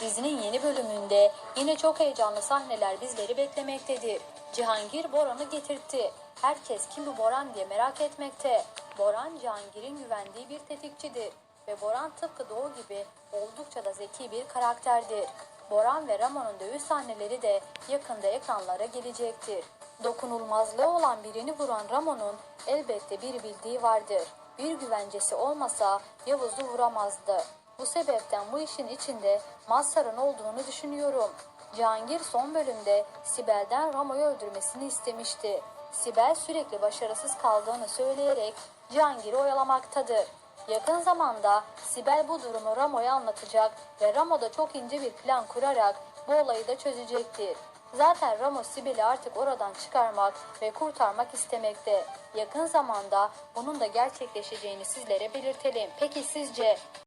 Dizinin yeni bölümünde yine çok heyecanlı sahneler bizleri beklemektedir. Cihangir Boran'ı getirtti. Herkes kim bu Boran diye merak etmekte. Boran Cihangir'in güvendiği bir tetikçidir ve Boran tıpkı Doğu gibi oldukça da zeki bir karakterdir. Boran ve Ramon'un dövüş sahneleri de yakında ekranlara gelecektir. Dokunulmazlığı olan birini vuran Ramon'un elbette bir bildiği vardır. Bir güvencesi olmasa Yavuz'u vuramazdı. Bu sebepten bu işin içinde Mazhar'ın olduğunu düşünüyorum. Cihangir son bölümde Sibel'den Ramo'yu öldürmesini istemişti. Sibel sürekli başarısız kaldığını söyleyerek Cihangir'i oyalamaktadır. Yakın zamanda Sibel bu durumu Ramo'ya anlatacak ve Ramo da çok ince bir plan kurarak bu olayı da çözecektir. Zaten Ramo Sibel'i artık oradan çıkarmak ve kurtarmak istemekte. Yakın zamanda bunun da gerçekleşeceğini sizlere belirtelim. Peki sizce